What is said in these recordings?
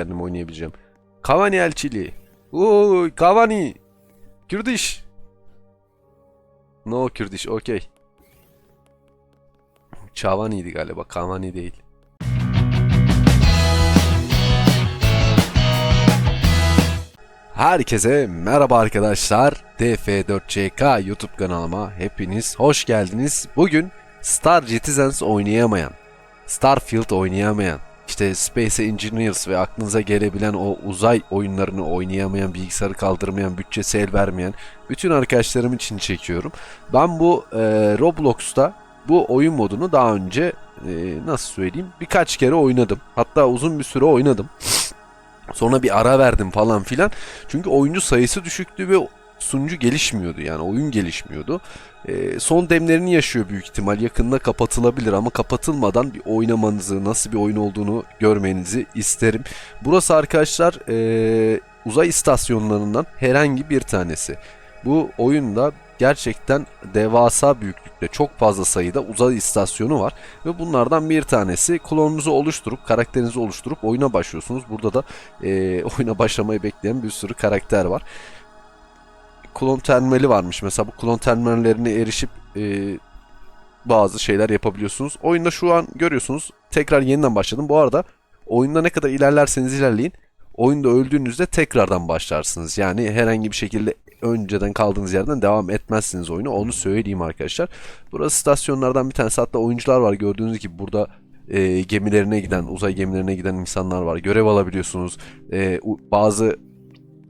kendim oynayabileceğim. Cavani elçiliği. Oo Cavani. Kürdiş. No Kürdiş okey. Cavani'ydi galiba Cavani değil. Herkese merhaba arkadaşlar. DF4CK YouTube kanalıma hepiniz hoş geldiniz. Bugün Star Citizens oynayamayan, Starfield oynayamayan, işte Space Engineers ve aklınıza gelebilen o uzay oyunlarını oynayamayan, bilgisayarı kaldırmayan, bütçesi el vermeyen bütün arkadaşlarım için çekiyorum. Ben bu e, Roblox'ta bu oyun modunu daha önce e, nasıl söyleyeyim birkaç kere oynadım. Hatta uzun bir süre oynadım. Sonra bir ara verdim falan filan. Çünkü oyuncu sayısı düşüktü ve sunucu gelişmiyordu yani oyun gelişmiyordu. Ee, son demlerini yaşıyor büyük ihtimal. Yakında kapatılabilir ama kapatılmadan bir oynamanızı, nasıl bir oyun olduğunu görmenizi isterim. Burası arkadaşlar ee, uzay istasyonlarından herhangi bir tanesi. Bu oyunda gerçekten devasa büyüklükte çok fazla sayıda uzay istasyonu var ve bunlardan bir tanesi klonunuzu oluşturup karakterinizi oluşturup oyuna başlıyorsunuz. Burada da e, oyuna başlamayı bekleyen bir sürü karakter var. Klon terminali varmış mesela bu klon terminallerine erişip e, bazı şeyler yapabiliyorsunuz. Oyunda şu an görüyorsunuz tekrar yeniden başladım. Bu arada oyunda ne kadar ilerlerseniz ilerleyin oyunda öldüğünüzde tekrardan başlarsınız. Yani herhangi bir şekilde önceden kaldığınız yerden devam etmezsiniz oyunu. Onu söyleyeyim arkadaşlar. Burası stasyonlardan bir tanesi. Hatta oyuncular var. Gördüğünüz gibi burada e, gemilerine giden, uzay gemilerine giden insanlar var. Görev alabiliyorsunuz. E, bazı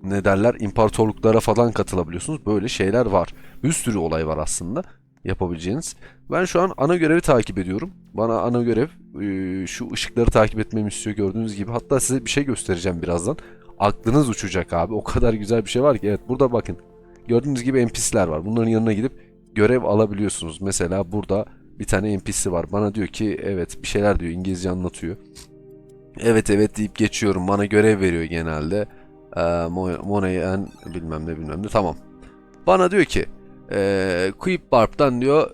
ne derler imparatorluklara falan katılabiliyorsunuz. Böyle şeyler var. Bir sürü olay var aslında yapabileceğiniz. Ben şu an ana görevi takip ediyorum. Bana ana görev e, şu ışıkları takip etmemi istiyor gördüğünüz gibi. Hatta size bir şey göstereceğim birazdan. Aklınız uçacak abi. O kadar güzel bir şey var ki. Evet burada bakın. Gördüğünüz gibi NPC'ler var. Bunların yanına gidip görev alabiliyorsunuz. Mesela burada bir tane NPC var. Bana diyor ki evet bir şeyler diyor. İngilizce anlatıyor. Evet evet deyip geçiyorum. Bana görev veriyor genelde. Ee, Mo- Money and bilmem ne bilmem ne. Tamam. Bana diyor ki ee, Quip Barp'tan diyor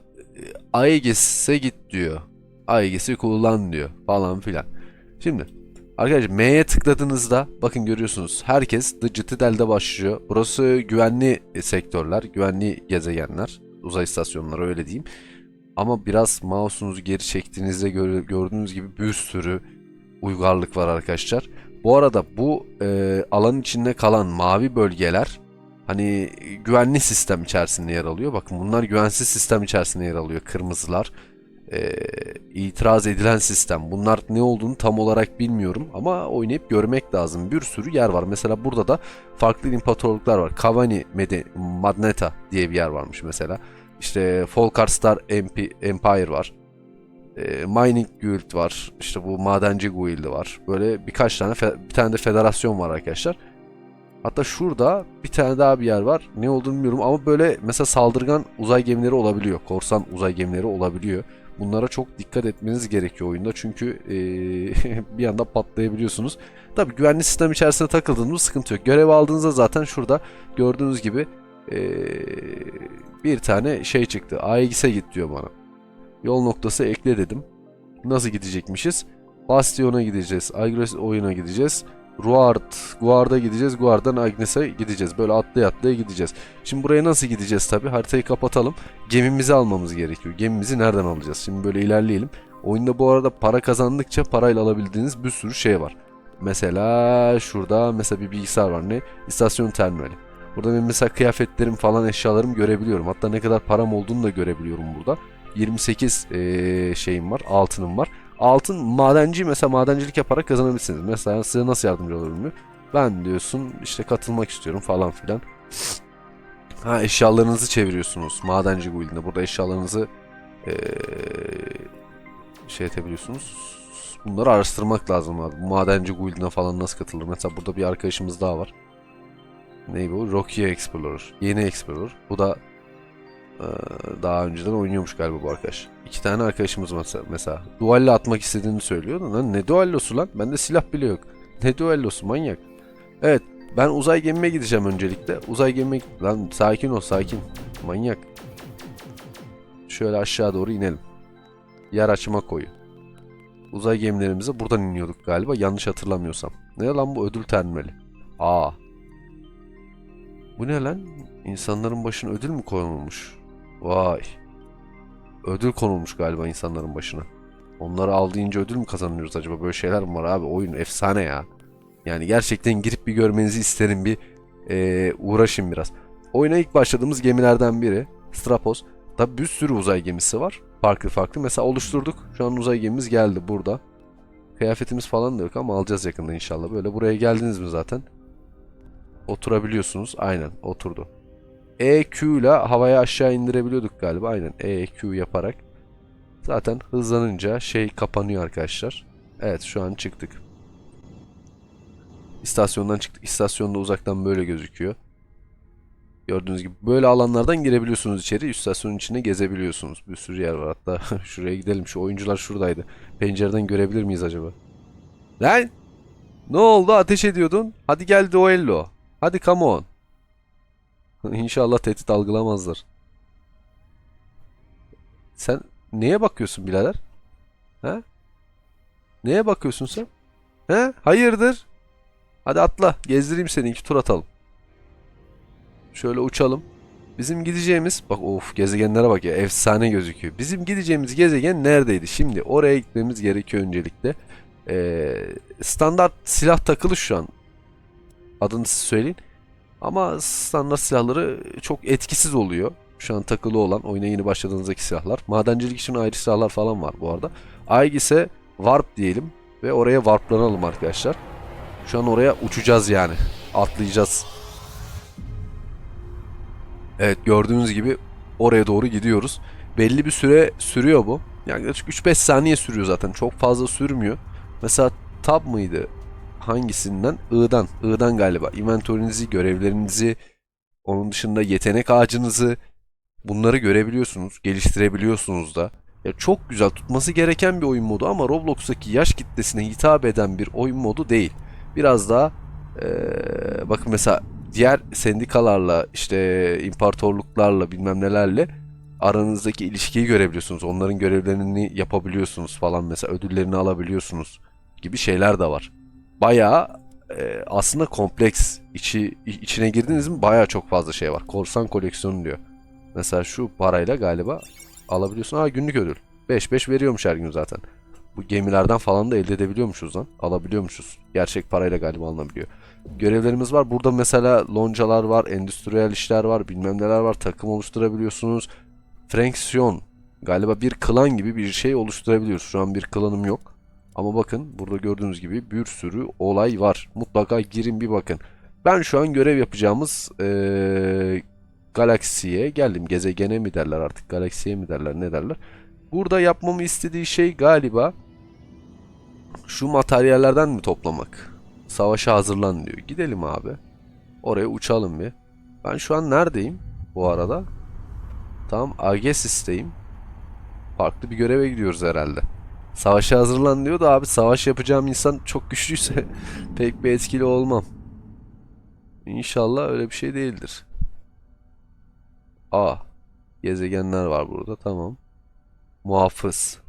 Aegis'e git diyor. Aegis'i kullan diyor falan filan. Şimdi arkadaşlar M'ye tıkladığınızda bakın görüyorsunuz herkes The Citadel'de başlıyor. Burası güvenli sektörler, güvenli gezegenler, uzay istasyonları öyle diyeyim. Ama biraz mouse'unuzu geri çektiğinizde gör- gördüğünüz gibi bir sürü uygarlık var arkadaşlar. Bu arada bu e, alanın içinde kalan mavi bölgeler hani güvenli sistem içerisinde yer alıyor. Bakın bunlar güvensiz sistem içerisinde yer alıyor. Kırmızılar e, itiraz edilen sistem. Bunlar ne olduğunu tam olarak bilmiyorum ama oynayıp görmek lazım. Bir sürü yer var. Mesela burada da farklı imparatorluklar var. Cavani Mede- Magneta diye bir yer varmış mesela. İşte Folkar Star MP Empire var. E, Mining Guild var. İşte bu Madenci Guild'i var. Böyle birkaç tane bir tane de federasyon var arkadaşlar. Hatta şurada bir tane daha bir yer var. Ne olduğunu bilmiyorum ama böyle mesela saldırgan uzay gemileri olabiliyor. Korsan uzay gemileri olabiliyor. Bunlara çok dikkat etmeniz gerekiyor oyunda. Çünkü eee, bir anda patlayabiliyorsunuz. Tabi güvenli sistem içerisinde takıldığınız sıkıntı yok. Görev aldığınızda zaten şurada gördüğünüz gibi eee, bir tane şey çıktı. Aegis'e git diyor bana. Yol noktası ekle dedim. Nasıl gidecekmişiz? Bastion'a gideceğiz. Agres oyuna gideceğiz. Ruard, Guard'a gideceğiz. Guard'dan Agnes'e gideceğiz. Böyle atlaya atlaya gideceğiz. Şimdi buraya nasıl gideceğiz tabi? Haritayı kapatalım. Gemimizi almamız gerekiyor. Gemimizi nereden alacağız? Şimdi böyle ilerleyelim. Oyunda bu arada para kazandıkça parayla alabildiğiniz bir sürü şey var. Mesela şurada mesela bir bilgisayar var. Ne? İstasyon terminali. Burada benim mesela kıyafetlerim falan eşyalarım görebiliyorum. Hatta ne kadar param olduğunu da görebiliyorum burada. 28 eee, şeyim var, altınım var. Altın madenci mesela madencilik yaparak kazanabilirsiniz. Mesela size nasıl yardımcı olurum diyor. Ben diyorsun işte katılmak istiyorum falan filan. Ha eşyalarınızı çeviriyorsunuz madenci guildinde. Burada eşyalarınızı eee, şey edebiliyorsunuz. Bunları araştırmak lazım abi. Madenci guildine falan nasıl katılır? Mesela burada bir arkadaşımız daha var. Ne bu? Rocky Explorer. Yeni Explorer. Bu da daha önceden oynuyormuş galiba bu arkadaş. İki tane arkadaşımız mesela. Dualle atmak istediğini söylüyor. Lan ne duallosu lan? Bende silah bile yok. Ne duallosu manyak. Evet ben uzay gemime gideceğim öncelikle. Uzay gemime... Lan sakin ol sakin. Manyak. Şöyle aşağı doğru inelim. Yer açma koyu. Uzay gemilerimize buradan iniyorduk galiba yanlış hatırlamıyorsam. Ne lan bu ödül terminali? Aa. Bu ne lan? İnsanların başına ödül mü konulmuş? Vay. Ödül konulmuş galiba insanların başına. Onları al deyince ödül mü kazanıyoruz acaba? Böyle şeyler mi var abi? Oyun efsane ya. Yani gerçekten girip bir görmenizi isterim. Bir eee uğraşın biraz. Oyuna ilk başladığımız gemilerden biri. Strapos. Tabi bir sürü uzay gemisi var. Farklı farklı. Mesela oluşturduk. Şu an uzay gemimiz geldi burada. Kıyafetimiz falan da yok ama alacağız yakında inşallah. Böyle buraya geldiniz mi zaten? Oturabiliyorsunuz. Aynen oturdu. EQ ile havaya aşağı indirebiliyorduk galiba. Aynen EQ yaparak. Zaten hızlanınca şey kapanıyor arkadaşlar. Evet şu an çıktık. İstasyondan çıktık. İstasyonda uzaktan böyle gözüküyor. Gördüğünüz gibi böyle alanlardan girebiliyorsunuz içeri. İstasyonun içinde gezebiliyorsunuz. Bir sürü yer var. Hatta şuraya gidelim. Şu oyuncular şuradaydı. Pencereden görebilir miyiz acaba? Lan! Ne oldu? Ateş ediyordun. Hadi gel duello. Hadi come on. İnşallah tehdit algılamazlar. Sen neye bakıyorsun birader? He? Neye bakıyorsun sen? He? Hayırdır? Hadi atla. Gezdireyim seni. iki tur atalım. Şöyle uçalım. Bizim gideceğimiz bak of gezegenlere bak ya efsane gözüküyor. Bizim gideceğimiz gezegen neredeydi? Şimdi oraya gitmemiz gerekiyor öncelikle. Ee, standart silah takılı şu an. Adını siz söyleyin. Ama standart silahları çok etkisiz oluyor. Şu an takılı olan oyuna yeni başladığınızdaki silahlar. Madencilik için ayrı silahlar falan var bu arada. Aig ise warp diyelim ve oraya warplanalım arkadaşlar. Şu an oraya uçacağız yani. Atlayacağız. Evet gördüğünüz gibi oraya doğru gidiyoruz. Belli bir süre sürüyor bu. Yaklaşık 3-5 saniye sürüyor zaten. Çok fazla sürmüyor. Mesela tab mıydı? Hangisinden? I'dan. I'dan galiba. Inventörünüzü, görevlerinizi, onun dışında yetenek ağacınızı bunları görebiliyorsunuz. Geliştirebiliyorsunuz da. Ya çok güzel tutması gereken bir oyun modu ama Roblox'taki yaş kitlesine hitap eden bir oyun modu değil. Biraz daha eee, bakın mesela diğer sendikalarla işte imparatorluklarla bilmem nelerle aranızdaki ilişkiyi görebiliyorsunuz. Onların görevlerini yapabiliyorsunuz falan mesela ödüllerini alabiliyorsunuz gibi şeyler de var. Bayağı e, aslında kompleks. İçi, içine girdiniz mi bayağı çok fazla şey var. Korsan koleksiyonu diyor. Mesela şu parayla galiba alabiliyorsun. Aa günlük ödül. 5-5 veriyormuş her gün zaten. Bu gemilerden falan da elde edebiliyormuşuz lan. Alabiliyormuşuz. Gerçek parayla galiba alınabiliyor. Görevlerimiz var. Burada mesela loncalar var, endüstriyel işler var, bilmem neler var. Takım oluşturabiliyorsunuz. Franksiyon. Galiba bir klan gibi bir şey oluşturabiliyoruz. Şu an bir klanım yok. Ama bakın burada gördüğünüz gibi bir sürü olay var. Mutlaka girin bir bakın. Ben şu an görev yapacağımız eee, galaksiye geldim. Gezegene mi derler artık galaksiye mi derler ne derler. Burada yapmamı istediği şey galiba şu materyallerden mi toplamak? Savaşa hazırlan diyor. Gidelim abi. Oraya uçalım bir. Ben şu an neredeyim bu arada? Tam Agesis'teyim. Farklı bir göreve gidiyoruz herhalde. Savaşa hazırlan diyor da abi savaş yapacağım insan çok güçlüyse pek bir etkili olmam. İnşallah öyle bir şey değildir. Aa, gezegenler var burada tamam. Muhafız.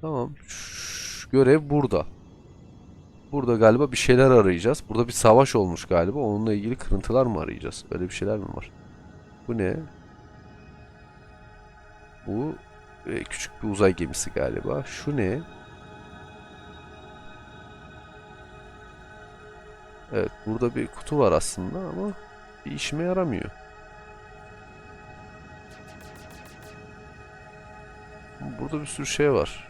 Tamam. Şş, görev burada. Burada galiba bir şeyler arayacağız. Burada bir savaş olmuş galiba. Onunla ilgili kırıntılar mı arayacağız? Öyle bir şeyler mi var? Bu ne? Bu küçük bir uzay gemisi galiba. Şu ne? Evet, burada bir kutu var aslında ama bir işime yaramıyor. Burada bir sürü şey var.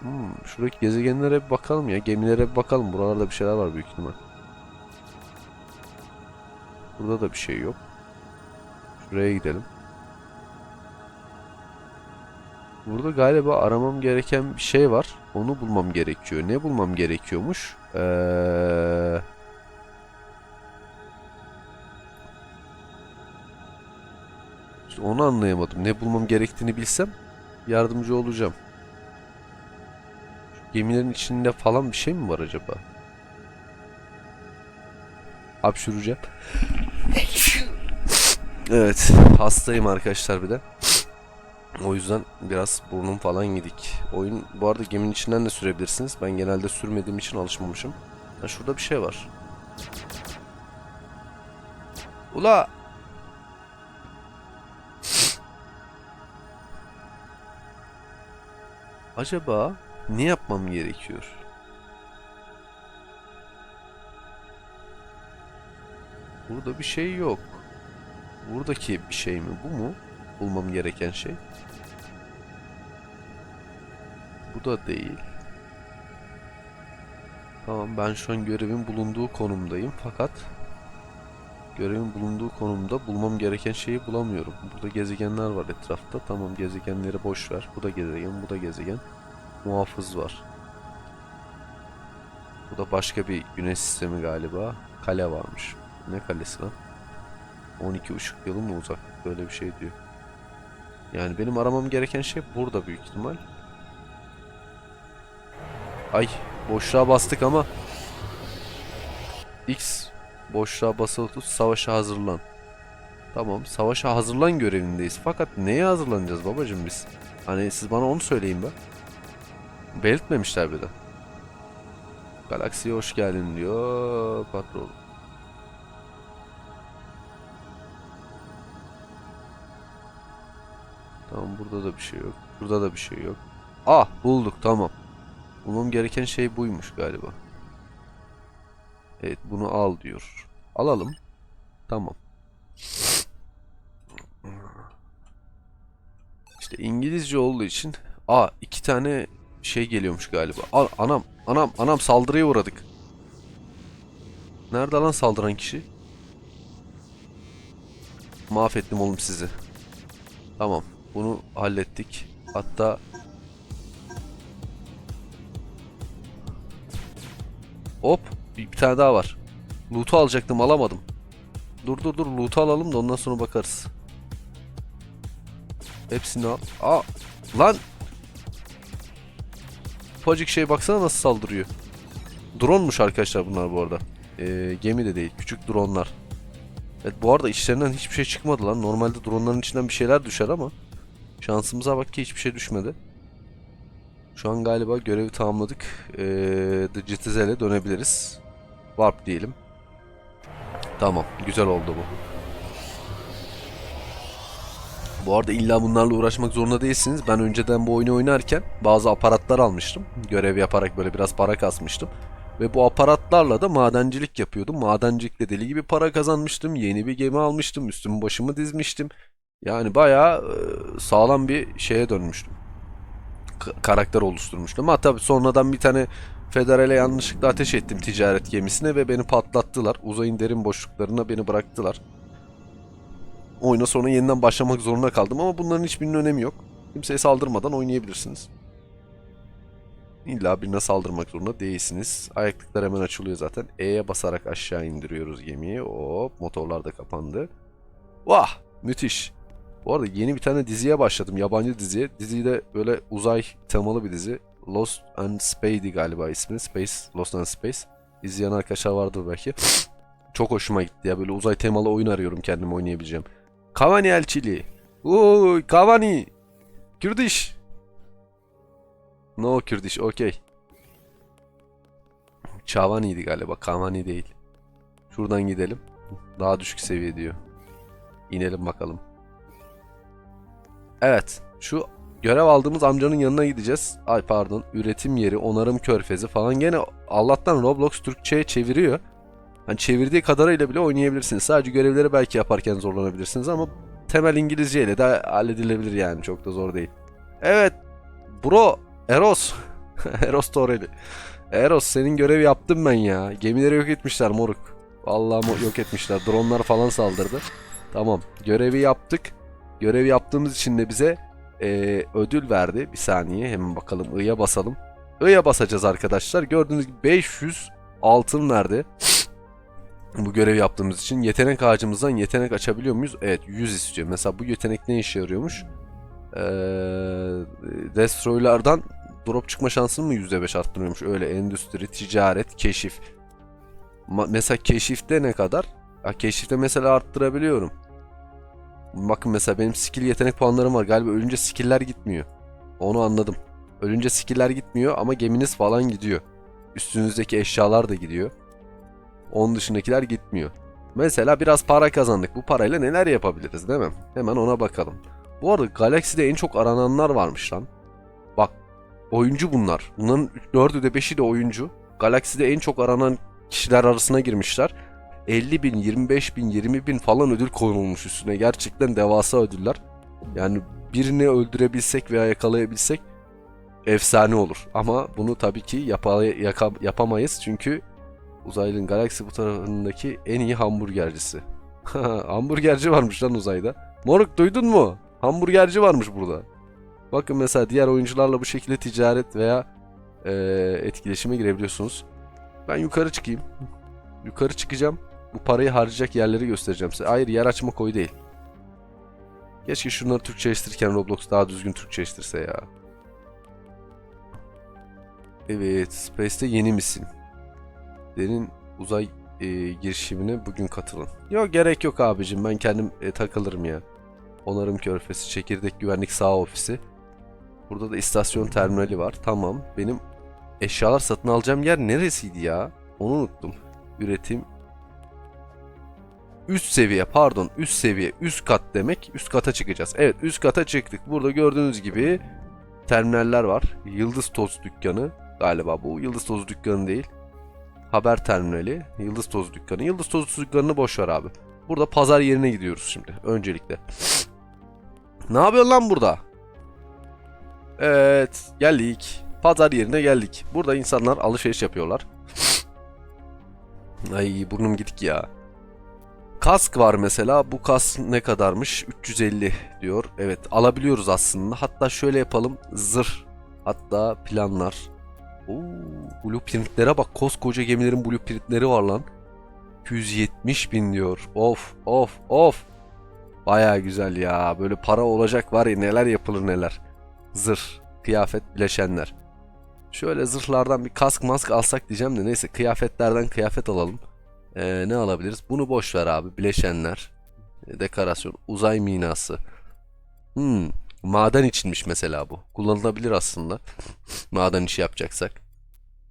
Hmm, şuradaki gezegenlere bir bakalım ya. Gemilere bir bakalım. Buralarda bir şeyler var büyük ihtimal. Burada da bir şey yok. Şuraya gidelim. Burada galiba aramam gereken bir şey var. Onu bulmam gerekiyor. Ne bulmam gerekiyormuş? Eee... İşte onu anlayamadım. Ne bulmam gerektiğini bilsem yardımcı olacağım. Şu gemilerin içinde falan bir şey mi var acaba? Hapşuracağım. Evet, hastayım arkadaşlar bir de. O yüzden biraz burnum falan yedik. Oyun bu arada geminin içinden de sürebilirsiniz. Ben genelde sürmediğim için alışmamışım. Ha, şurada bir şey var. Ula! Acaba ne yapmam gerekiyor? Burada bir şey yok. Buradaki bir şey mi? Bu mu? Bulmam gereken şey. Bu da değil. Tamam ben şu an görevin bulunduğu konumdayım fakat görevin bulunduğu konumda bulmam gereken şeyi bulamıyorum. Burada gezegenler var etrafta. Tamam gezegenleri boş ver. Bu da gezegen, bu da gezegen. Muhafız var. Bu da başka bir güneş sistemi galiba. Kale varmış. Ne kalesi lan? 12 ışık yılı mı uzaklık böyle bir şey diyor. Yani benim aramam gereken şey burada büyük ihtimal. Ay boşluğa bastık ama X boşluğa basılı tut savaşa hazırlan. Tamam savaşa hazırlan görevindeyiz. Fakat neye hazırlanacağız babacım biz? Hani siz bana onu söyleyin be. Belirtmemişler bir de. Galaksiye hoş geldin diyor patron. Burada da bir şey yok. Burada da bir şey yok. Ah bulduk tamam. Bulmam gereken şey buymuş galiba. Evet bunu al diyor. Alalım. Tamam. İşte İngilizce olduğu için Aa iki tane şey geliyormuş galiba. Aa, anam anam anam saldırıya uğradık. Nerede lan saldıran kişi? Mahvettim oğlum sizi. Tamam. Bunu hallettik. Hatta Hop bir, bir tane daha var. Loot'u alacaktım alamadım. Dur dur dur loot'u alalım da ondan sonra bakarız. Hepsini al. Aa lan. Ufacık şey baksana nasıl saldırıyor. Drone'muş arkadaşlar bunlar bu arada. Ee, gemi de değil. Küçük drone'lar. Evet bu arada içlerinden hiçbir şey çıkmadı lan. Normalde drone'ların içinden bir şeyler düşer ama şansımıza bak ki hiçbir şey düşmedi. Şu an galiba görevi tamamladık. Ee, The Citizen'e dönebiliriz. Warp diyelim. Tamam. Güzel oldu bu. Bu arada illa bunlarla uğraşmak zorunda değilsiniz. Ben önceden bu oyunu oynarken bazı aparatlar almıştım. Görev yaparak böyle biraz para kasmıştım. Ve bu aparatlarla da madencilik yapıyordum. Madencilikle deli gibi para kazanmıştım. Yeni bir gemi almıştım. Üstümü başımı dizmiştim. Yani bayağı e, sağlam bir şeye dönmüştüm. Karakter oluşturmuştum. Ama tabii sonradan bir tane federale yanlışlıkla ateş ettim ticaret gemisine ve beni patlattılar. Uzayın derin boşluklarına beni bıraktılar. Oyuna sonra yeniden başlamak zorunda kaldım ama bunların hiçbirinin önemi yok. Kimseye saldırmadan oynayabilirsiniz. İlla birine saldırmak zorunda değilsiniz. Ayaklıklar hemen açılıyor zaten. E'ye basarak aşağı indiriyoruz gemiyi. Hop motorlar da kapandı. Vah müthiş. Bu arada yeni bir tane diziye başladım. Yabancı diziye. Dizi de böyle uzay temalı bir dizi. Lost and Space'di galiba ismi. Space, Lost and Space. İzleyen arkadaşlar vardır belki. Çok hoşuma gitti ya. Böyle uzay temalı oyun arıyorum kendim oynayabileceğim. Cavani elçiliği. Uy Cavani. Kürdiş. No Kürdiş okey. Çavani'ydi galiba. Cavani değil. Şuradan gidelim. Daha düşük seviye diyor. İnelim bakalım. Evet. Şu görev aldığımız amcanın yanına gideceğiz. Ay pardon. Üretim yeri, onarım körfezi falan. Gene Allah'tan Roblox Türkçe'ye çeviriyor. Hani çevirdiği kadarıyla bile oynayabilirsiniz. Sadece görevleri belki yaparken zorlanabilirsiniz ama temel İngilizce ile de halledilebilir yani. Çok da zor değil. Evet. Bro. Eros. Eros Toreli. Eros senin görevi yaptım ben ya. Gemileri yok etmişler moruk. Vallahi yok etmişler. Dronlar falan saldırdı. Tamam. Görevi yaptık. Görev yaptığımız için de bize eee, ödül verdi. Bir saniye hemen bakalım. I'ya basalım. I'ya basacağız arkadaşlar. Gördüğünüz gibi 500 altın verdi. Bu görev yaptığımız için yetenek ağacımızdan yetenek açabiliyor muyuz? Evet 100 istiyor. Mesela bu yetenek ne işe yarıyormuş? Ee, Destroy'lardan drop çıkma şansını mı %5 arttırıyormuş? Öyle endüstri, ticaret, keşif. Ma- mesela keşifte ne kadar? Ha, keşifte mesela arttırabiliyorum. Bakın mesela benim skill yetenek puanlarım var. Galiba ölünce skill'ler gitmiyor. Onu anladım. Ölünce skill'ler gitmiyor ama geminiz falan gidiyor. Üstünüzdeki eşyalar da gidiyor. Onun dışındakiler gitmiyor. Mesela biraz para kazandık. Bu parayla neler yapabiliriz değil mi? Hemen ona bakalım. Bu arada Galaxy'de en çok arananlar varmış lan. Bak oyuncu bunlar. Bunların 4'ü de 5'i de oyuncu. Galaxy'de en çok aranan kişiler arasına girmişler. 50 bin, 25 bin, 20 bin falan ödül konulmuş üstüne. Gerçekten devasa ödüller. Yani birini öldürebilsek veya yakalayabilsek efsane olur. Ama bunu tabii ki yapa- yaka- yapamayız çünkü uzaylının galaksi bu tarafındaki en iyi hamburgercisi. Hamburgerci varmış lan uzayda. Moruk duydun mu? Hamburgerci varmış burada. Bakın mesela diğer oyuncularla bu şekilde ticaret veya eee, etkileşime girebiliyorsunuz. Ben yukarı çıkayım. Yukarı çıkacağım. Bu parayı harcayacak yerleri göstereceğim size. Hayır yer açma koy değil. Keşke şunları Türkçeleştirirken Roblox daha düzgün Türkçeleştirse ya. Evet, Space'te yeni misin? Derin uzay e, girişimine bugün katılın. Yok gerek yok abicim ben kendim e, takılırım ya. Onarım Körfezi, Çekirdek Güvenlik Sağ Ofisi. Burada da istasyon terminali var. Tamam. Benim eşyalar satın alacağım yer neresiydi ya? Onu unuttum. Üretim. Üst seviye pardon üst seviye üst kat demek üst kata çıkacağız. Evet üst kata çıktık. Burada gördüğünüz gibi terminaller var. Yıldız Toz Dükkanı galiba bu Yıldız Toz Dükkanı değil. Haber terminali, Yıldız Toz Dükkanı. Yıldız Toz Dükkanı'nı boş ver abi. Burada pazar yerine gidiyoruz şimdi öncelikle. Ne yapıyorsun lan burada? Evet geldik. Pazar yerine geldik. Burada insanlar alışveriş yapıyorlar. Ay burnum gidik ya. Kask var mesela. Bu kask ne kadarmış? 350 diyor. Evet alabiliyoruz aslında. Hatta şöyle yapalım. Zırh. Hatta planlar. Oo, blueprintlere bak. Koskoca gemilerin blueprintleri var lan. 270 bin diyor. Of of of. Baya güzel ya. Böyle para olacak var ya neler yapılır neler. Zırh, kıyafet, bileşenler. Şöyle zırhlardan bir kask mask alsak diyeceğim de neyse kıyafetlerden kıyafet alalım. Ee, ne alabiliriz? Bunu boş ver abi. Bileşenler, e, dekorasyon, uzay minası. Hmm, maden içinmiş mesela bu. Kullanılabilir aslında. maden işi yapacaksak.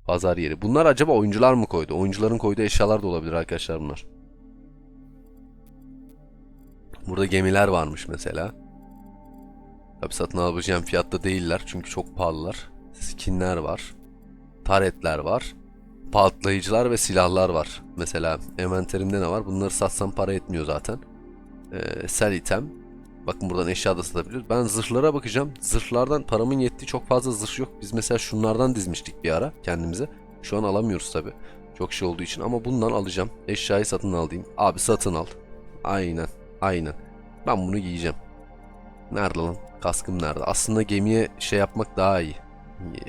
Pazar yeri. Bunlar acaba oyuncular mı koydu? Oyuncuların koyduğu eşyalar da olabilir arkadaşlar bunlar. Burada gemiler varmış mesela. Tabi satın alabileceğim fiyatta değiller çünkü çok pahalılar. Skinler var. Taretler var. Patlayıcılar ve silahlar var. Mesela envanterimde ne var? Bunları satsam para etmiyor zaten. Ee, sell item. Bakın buradan eşya da satabiliyoruz. Ben zırhlara bakacağım. Zırhlardan paramın yettiği çok fazla zırh yok. Biz mesela şunlardan dizmiştik bir ara kendimize. Şu an alamıyoruz tabi. Çok şey olduğu için ama bundan alacağım. Eşyayı satın al diyeyim. Abi satın al. Aynen. Aynen. Ben bunu giyeceğim. Nerede lan? Kaskım nerede? Aslında gemiye şey yapmak daha iyi.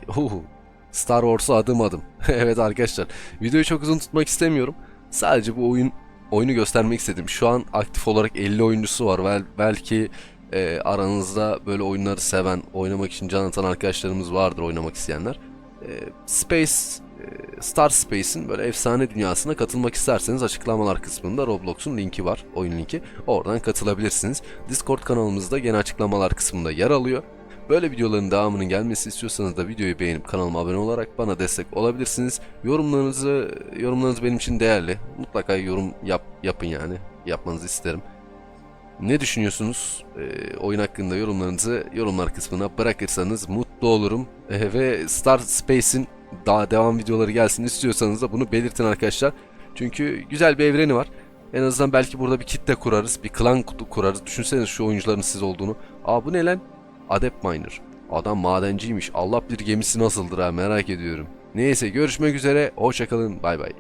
Uhu. Star Wars'a adım adım. evet arkadaşlar. Videoyu çok uzun tutmak istemiyorum. Sadece bu oyun oyunu göstermek istedim. Şu an aktif olarak 50 oyuncusu var. Bel belki e, aranızda böyle oyunları seven, oynamak için can atan arkadaşlarımız vardır oynamak isteyenler. E, Space e, Star Space'in böyle efsane dünyasına katılmak isterseniz açıklamalar kısmında Roblox'un linki var, oyun linki. Oradan katılabilirsiniz. Discord kanalımızda gene açıklamalar kısmında yer alıyor. Böyle videoların devamının gelmesi istiyorsanız da videoyu beğenip kanalıma abone olarak bana destek olabilirsiniz. Yorumlarınızı yorumlarınız benim için değerli. Mutlaka yorum yap yapın yani. Yapmanızı isterim. Ne düşünüyorsunuz? Ee, oyun hakkında yorumlarınızı yorumlar kısmına bırakırsanız mutlu olurum. Ee, ve Star Space'in daha devam videoları gelsin istiyorsanız da bunu belirtin arkadaşlar. Çünkü güzel bir evreni var. En azından belki burada bir kitle kurarız, bir klan kurarız. Düşünseniz şu oyuncuların siz olduğunu. Aa bu ne lan? Adept Miner. Adam madenciymiş. Allah bilir gemisi nasıldır ha merak ediyorum. Neyse görüşmek üzere. Hoşçakalın. Bay bay.